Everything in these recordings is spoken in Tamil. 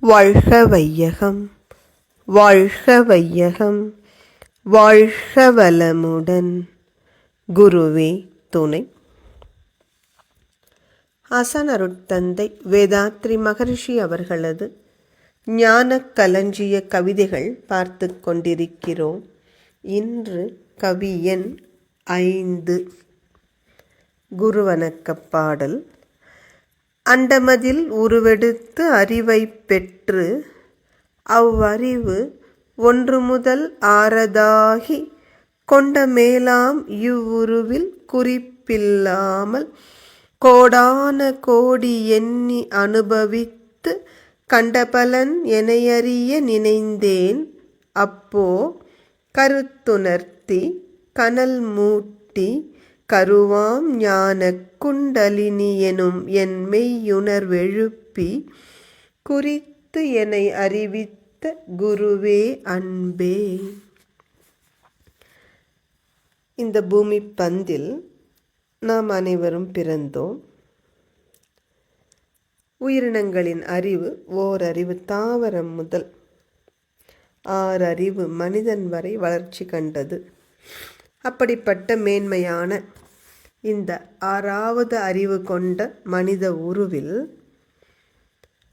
வாழ்க வையகம் வாழ்க வையகம் வாழ்க வளமுடன் குருவே துணை. அசனருட்தந்தை அருட்தந்தை வேதாத்ரி மகரிஷி அவர்களது ஞான களஞ்சிய கவிதைகள் பார்த்து கொண்டிருக்கிறோம். இன்று கவியன் ஐந்து. குருவணக்க பாடல் அண்டமதில் உருவெடுத்து அறிவை பெற்று அவ்வறிவு ஒன்று முதல் ஆறதாகி கொண்ட மேலாம் இவ்வுருவில் குறிப்பில்லாமல் கோடான கோடி எண்ணி அனுபவித்து கண்டபலன் எனையறிய நினைந்தேன். அப்போ கருத்துணர்த்தி கனல் மூட்டி கருவாம் ஞான குண்டலினி எனும் என் மெய்யுணர்வெழுப்பி குறித்து என்னை அறிவித்த குருவே அன்பே. இந்த பூமி பந்தில் நாம் அனைவரும் பிறந்தோம். உயிரினங்களின் அறிவு ஓரறிவு தாவரம் முதல். ஆறறிவு மனிதன் வரை வளர்ச்சி கண்டது. அப்படிப்பட்ட மேன்மையான இந்த ஆறாவது அறிவு கொண்ட மனித உருவில்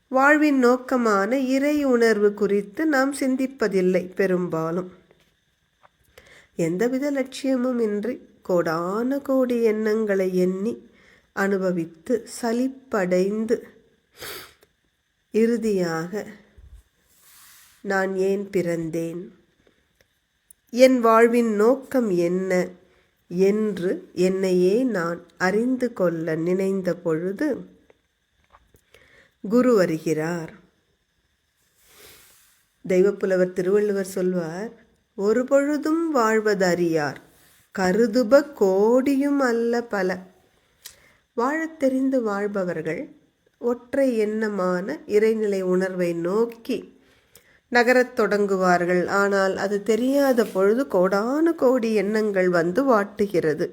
வாழ்வின் நோக்கமான இறை உணர்வு குறித்து நாம் சிந்திப்பதில்லை பெரும்பாலும். எந்தவித லட்சியமும் இன்றி கோடான கோடி எண்ணங்களை எண்ணி அனுபவித்து சலிப்படைந்து இறுதியாக நான் ஏன் பிறந்தேன்? என் வாழ்வின் நோக்கம் என்ன என்று என்னையே நான் அறிந்து கொள்ள நினைந்த பொழுது குரு வருகிறார். தெய்வப்புலவர் திருவள்ளுவர் சொல்வார் ஒரு பொழுதும் வாழ்வது அறியார் கருதுப கோடியும் அல்ல பல. வாழத் தெரிந்து வாழ்பவர்கள் ஒற்றை எண்ணமான இறைநிலை உணர்வை நோக்கி நகரத் தொடங்குவார்கள். ஆனால் அது தெரியாத பொழுது கோடான கோடி எண்ணங்கள் வந்து வாட்டுகிறது.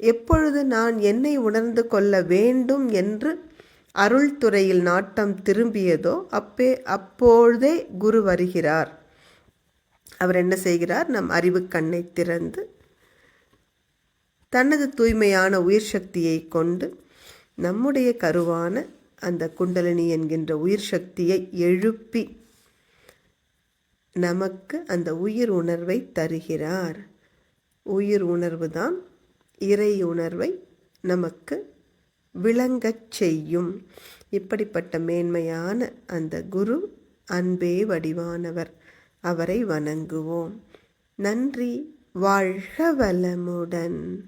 எப்பொழுது நான் என்னை உணர்ந்து கொள்ள வேண்டும் என்று அருள்துறையில் நாட்டம் திரும்பியதோ அப்பே அப்பொழுதே குரு வருகிறார். அவர் என்ன செய்கிறார்? நம் அறிவு கண்ணை திறந்து தனது தூய்மையான உயிர் சக்தியை கொண்டு நம்முடைய கருவான அந்த குண்டலினி என்கின்ற உயிர் சக்தியை எழுப்பி நமக்கு அந்த உயிர் உணர்வை தருகிறார். உயிர் உணர்வு தான் இறை உணர்வை நமக்கு விளங்கச் செய்யும். இப்படிப்பட்ட மேன்மையான அந்த குரு அன்பே வடிவானவர். அவரை வணங்குவோம். நன்றி. வாழ்க வளமுடன்.